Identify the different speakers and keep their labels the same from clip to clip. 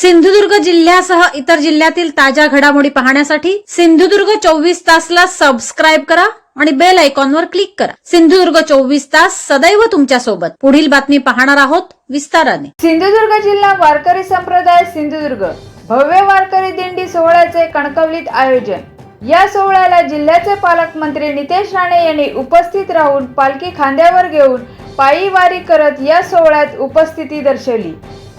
Speaker 1: सिंधुदुर्ग जिल्ह्यासह इतर जिल्ह्यातील ताज्या घडामोडी पाहण्यासाठी सिंधुदुर्ग चोवीस तासला सबस्क्राईब करा आणि बेल आयकॉनवर क्लिक करा. सिंधुदुर्ग चोवीस तास सदैव तुमच्यासोबत. पुढील बातमी पाहणार आहोत विस्ताराने.
Speaker 2: सिंधुदुर्ग जिल्हा वारकरी संप्रदाय सिंधुदुर्ग. भव्य वारकरी दिंडी सोहळ्याचे कणकवलीत आयोजन. या सोहळ्याला जिल्ह्याचे पालकमंत्री नितेश राणे यांनी उपस्थित राहून पालखी खांद्यावर घेऊन पायी वारी करत या सोहळ्यात उपस्थिती दर्शवली.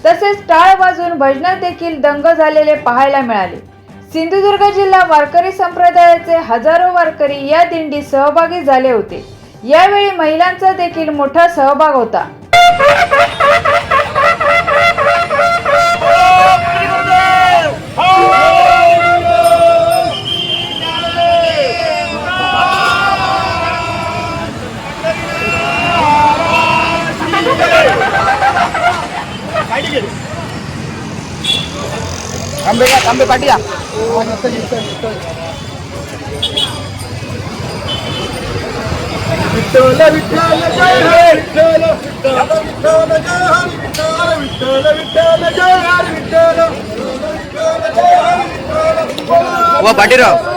Speaker 2: तसेच टाळ वाजून भजनात देखील दंग झालेले पाहायला मिळाले. सिंधुदुर्ग जिल्हा वारकरी संप्रदायाचे हजारो वारकरी या दिंडीत सहभागी झाले होते. यावेळी महिलांचा देखील मोठा सहभाग होता.
Speaker 3: आंबे या आंबे पाठी या
Speaker 4: विठ्ठल विठ्ठल जय हरी विठ्ठल विठ्ठल विठ्ठल जय हरी विठ्ठल विठ्ठल विठ्ठल जय हरी विठ्ठल विठ्ठल जय हरी विठ्ठल
Speaker 3: व पाटीराव